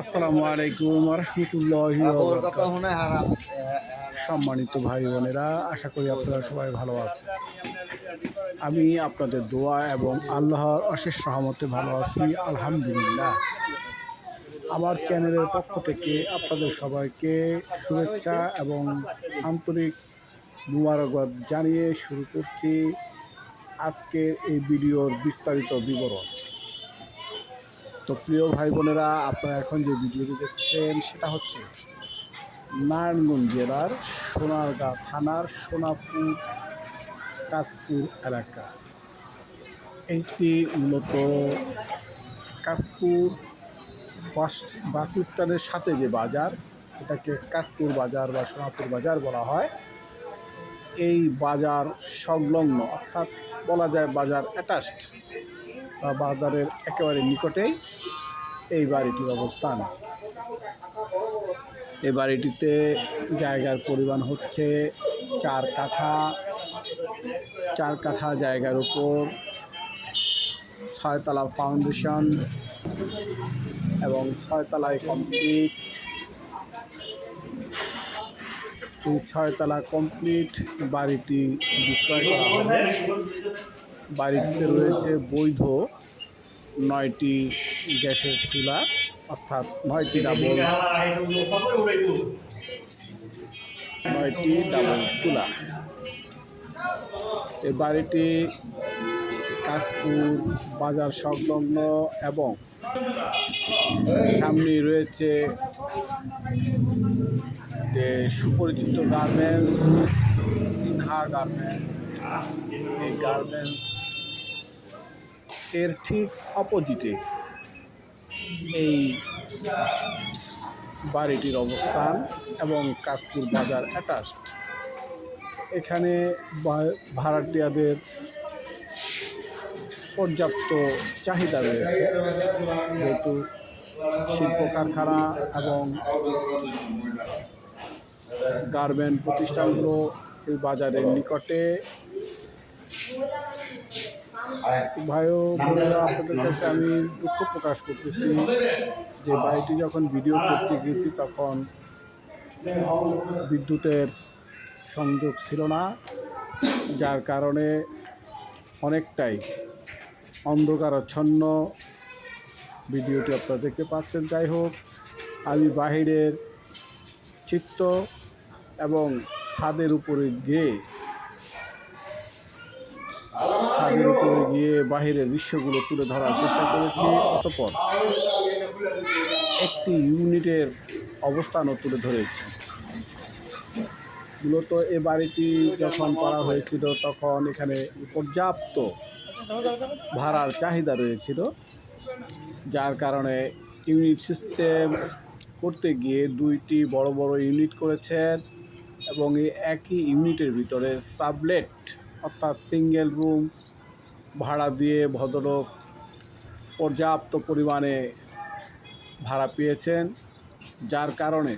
আসসালামু আলাইকুম রহমতুল্লাহ সম্মানিত ভাই বোনেরা, আশা করি আপনারা সবাই ভালো আছেন। আমি আপনাদের দোয়া এবং আল্লাহর অশেষ সহমতে ভালো আছি, আলহামদুলিল্লাহ। আমার চ্যানেলের পক্ষ থেকে আপনাদের সবাইকে শুভেচ্ছা এবং আন্তরিক মুবারকবাদ জানিয়ে শুরু করছি আজকের এই ভিডিওর বিস্তারিত বিবরণ। তো প্রিয় ভাই বোনেরা, আপনারা এখন যে ভিডিওটি দেখছেন, সেটা হচ্ছে নারায়ণগঞ্জ জেলার সোনারগাঁ থানার সোনাপুর, কাশপুর এলাকা। এটি মূলত কাশপুর বাস বাস স্ট্যান্ডের সাথে যে বাজার, এটাকে কাশপুর বাজার বা সোনাপুর বাজার বলা হয়। এই বাজার সংলগ্ন, অর্থাৎ বলা যায় বাজার অ্যাটাচড। বাজারের একেবারে নিকটেই এই বাড়িটির অবস্থান। এই বাড়িটিতে জায়গার পরিমাণ হচ্ছে চার কাঠা। চার কাঠা জায়গার উপর ছয়তলা ফাউন্ডেশন এবং ছয়তলায় কমপ্লিট। এই ছয়তলা কমপ্লিট বাড়িটি বিক্রয় করা হবে। বাড়িটিতে রয়েছে বৈধ নয়টি গ্যাসের চুলা, অর্থাৎ নয়টি ডাবল নয়টি ডাবল চুলা। এই বাড়িটি কাশপুর বাজার সংলগ্ন এবং সামনে রয়েছে যে সুপরিচিত গার্মেন্টস সিনহা গার্মেন্টস। এই গার্মেন্টস এর ঠিক অপোজিটে। এই বাড়িটির অবস্থান এবং কাশপুর বাজার অ্যাটাচড এখানে ভাড়াটিয়াদের পর্যাপ্ত চাহিদা রয়েছে। যেহেতু শিল্প কারখানা এবং গার্মেন্ট প্রতিষ্ঠানগুলো এই বাজারের নিকটে। ভাই ও বোনেরা আপনাদের কাছে আমি দুঃখ প্রকাশ করতেছি যে বাড়িটি যখন ভিডিও করতে গেছি তখন বিদ্যুতের সংযোগ ছিল না, যার কারণে অনেকটাই অন্ধকারাচ্ছন্ন ভিডিওটি আপনারা দেখতে পাচ্ছেন। যাই হোক আমি বাহিরের চিত্র এবং ছাদের উপরে গিয়ে উপরে গিয়ে বাহিরের দৃশ্যগুলো তুলে ধরার চেষ্টা করেছি। অতপর একটি ইউনিটের অবস্থানও তুলে ধরেছি। মূলত এ বাড়িটি যখন করা হয়েছিল, তখন এখানে পর্যাপ্ত ভাড়ার চাহিদা রয়েছিল, যার কারণে ইউনিট সিস্টেম করতে গিয়ে দুইটি বড় বড় ইউনিট করেছেন এবং এই একই ইউনিটের ভিতরে সাবলেট, অর্থাৎ সিঙ্গেল রুম ভাড়া দিয়ে ভদ্রলোক পর্যাপ্ত পরিমাণে ভাড়া পেয়েছেন, যার কারণে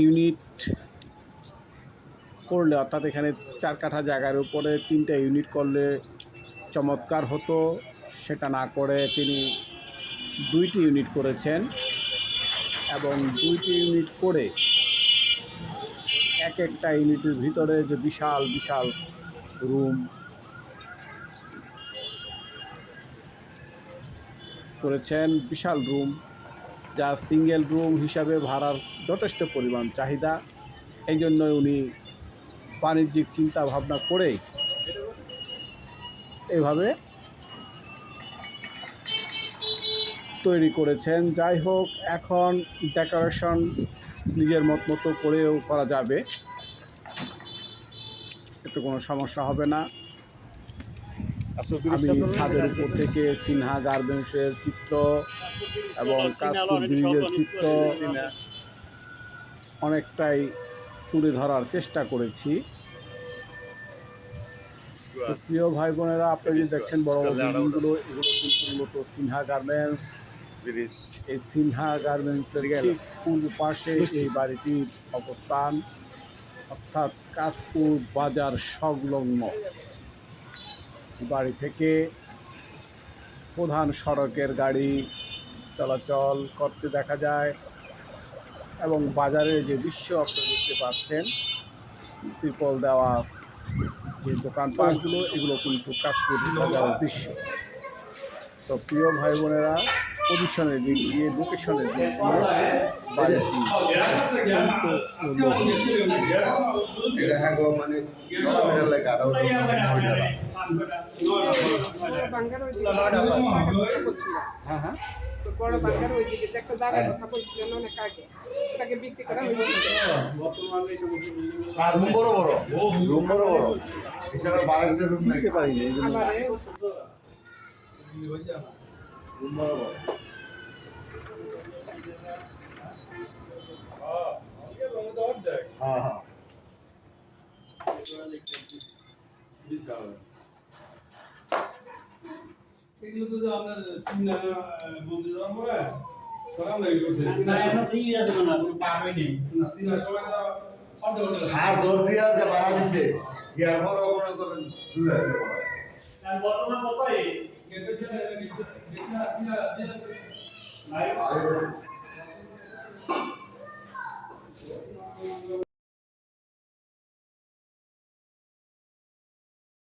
ইউনিট করলে, অর্থাৎ এখানে চার কাঠা জায়গার উপরে তিনটা ইউনিট করলে চমৎকার হতো। সেটা না করে তিনি দুইটি ইউনিট করেছেন এবং দুইটি ইউনিট করে এক একটা ইউনিটের ভিতরে যে বিশাল বিশাল রুম করেছেন, বিশাল রুম যা সিঙ্গেল রুম হিসাবে ভাড়ার যথেষ্ট পরিমাণ চাহিদা। এই জন্য উনি বাণিজ্যিক চিন্তা ভাবনা করে এভাবে তৈরি করেছেন। যাই হোক, এখন ডেকোরেশন নিজের মত মতো করেও করা যাবে। এতে কোনো সমস্যা হবে না। আমি ছাদের উপর থেকে সিনহা গার্মেন্টসের চিত্র এবং কাশপুর ব্রিজের চিত্র অনেকটাই তুলে ধরার চেষ্টা করেছি। প্রিয় ভাই বোনেরা আপনারা যে দেখছেন বড় বড় বিল্ডিংগুলো এগুলো কিন্তু মূলত সিনহা গার্মেন্টস। এই সিনহা গার্মেন্টসের ঠিক পূর্ব পাশে এই বাড়িটির অবস্থান অর্থাৎ কাশপুর বাজার সংলগ্ন। বাড়ি থেকে প্রধান সড়কের গাড়ি চলাচল করতে দেখা যায় এবং বাজারে যে দৃশ্য আপনারা দেখতে পাচ্ছেন ত্রিপল দেওয়া যে দোকানপাটগুলো এগুলো কিন্তু কাশপুর বাজারের দৃশ্য। তো প্রিয় ভাই বোনেরা পজিশনের দিক দিয়ে লোকেশনের দিক দিয়ে হ্যাঁ মানে আরও বাঙ্গার ওই দিকে হ্যাঁ হ্যাঁ। বড় বাঙ্গার ওই দিকে যে একটা জায়গার কথা বলছিলেন অনেক আগে। ওটাকে বিক্রি করা হয়েছিল রুম বড় বড় রুম বড় বড়। এছাড়া রুম নাই। পারিনি হ্যাঁ হ্যাঁ না তো সার দর দিয়া বাড়া দিছে ইয়ার পর মনে করেন পরে।